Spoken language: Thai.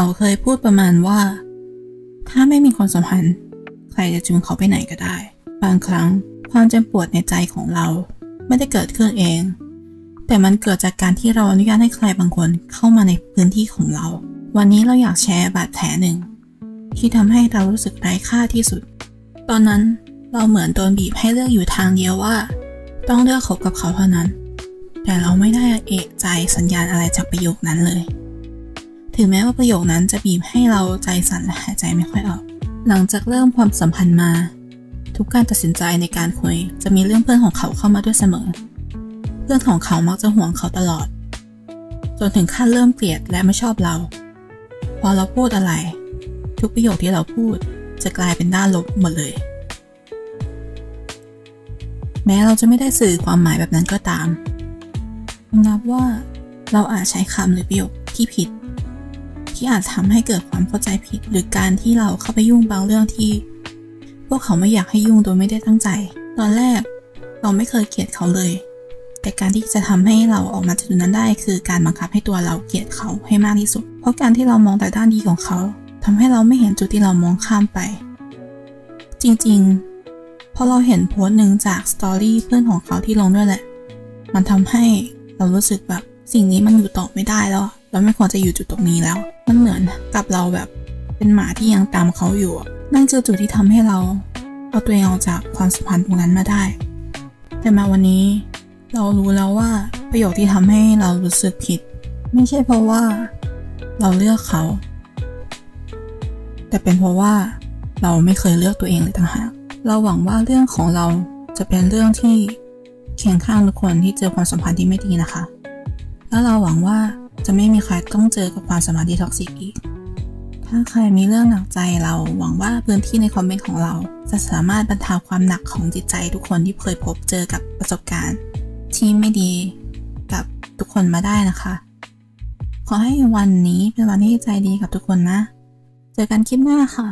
เขาเคยพูดประมาณว่า ถ้าไม่มีความสัมพันธ์ ใครจะจูงเขาไปไหนก็ได้ บางครั้งความเจ็บปวดในใจของเรา ไม่ได้เกิดขึ้นเอง แต่มันเกิดจากการที่เราอนุญาตให้ใครบางคนเข้ามาในพื้นที่ของเรา วันนี้เราอยากแชร์บาดแผลหนึ่ง ที่ทำให้เรารู้สึกไร้ค่าที่สุด ตอนนั้นเราเหมือนโดนบีบให้เลือกอยู่ทางเดียวว่า ต้องเลือกคบกับเขาเท่านั้น แต่เราไม่ได้เอกใจสัญญาณอะไรจากประโยคนั้นเลย ถึงแม้ว่าประโยคนั้นจะบีบให้เราใจสั่นและหายใจไม่ค่อยออก หลังจากเริ่มความสัมพันธ์มา ทุกการตัดสินใจในการคุย จะมีเรื่องเพื่อนของเขาเข้ามาด้วยเสมอ เพื่อนของเขามักจะห่วงเขาตลอด จนถึงขั้นเริ่มเกลียดและไม่ชอบเรา พอเราพูดอะไร ทุกประโยคที่เราพูดจะกลายเป็นด้านลบหมดเลย แม้เราจะไม่ได้สื่อความหมายแบบนั้นก็ตามนับว่าเราอาจใช้คำหรือประโยคที่ผิด ที่อาจทำให้เกิดความเข้าใจผิด หรือการที่เราเข้าไปยุ่งบางเรื่องที่ พวกเขาไม่อยากให้ยุ่งโดยไม่ได้ตั้งใจ ตอนแรกเราไม่เคยเกลียดเขาเลย แต่การที่จะทำให้เราออกมาจากจุดนั้นได้ คือการบังคับให้ตัวเราเกลียดเขาให้มากที่สุด เพราะการที่เรามองแต่ด้านดีของเขาทำให้เราไม่เห็นจุดที่เรามองข้ามไป จริงๆพอเราเห็นโพสต์หนึ่งจากสตอรี่เพื่อนของเขาที่ลงด้วยแหละ มันทำให้เรารู้สึกแบบสิ่งนี้มันอยู่ต่อไม่ได้แล้ว เราไม่ควรจะอยู่จุดตรงนี้แล้ว มันเหมือนกับเราแบบเป็นหมาที่ยังตามเขาอยู่ นั่นคือจุดที่ทำให้เราเอาตัวเองออกจากความสัมพันธ์ตรงนั้นมาได้ แต่มาวันนี้เรารู้แล้วว่าประโยคที่ทำให้เรารู้สึกผิด ไม่ใช่เพราะว่าเราเลือกเขา แต่เป็นเพราะว่าเราไม่เคยเลือกตัวเองเลยต่างหาก เราหวังว่าเรื่องของเราจะเป็นเรื่องที่เคียงข้างทุกคนที่เจอความสัมพันธ์ที่ไม่ดีนะคะ แล้วเราหวังว่า จะไม่มีใครต้องเจอกับความสมาธิท็อกซิกอีก ถ้าใครมีเรื่องหนักใจเราหวังว่าพื้นที่ในคอมเมนต์ของเรา จะสามารถบรรเทาความหนักของจิตใจทุกคนที่เคยพบเจอกับประสบการณ์ ที่ไม่ดีกับทุกคนมาได้นะคะ ขอให้วันนี้เป็นวันที่ใจดีกับทุกคนนะ เจอกันคลิปหน้าค่ะ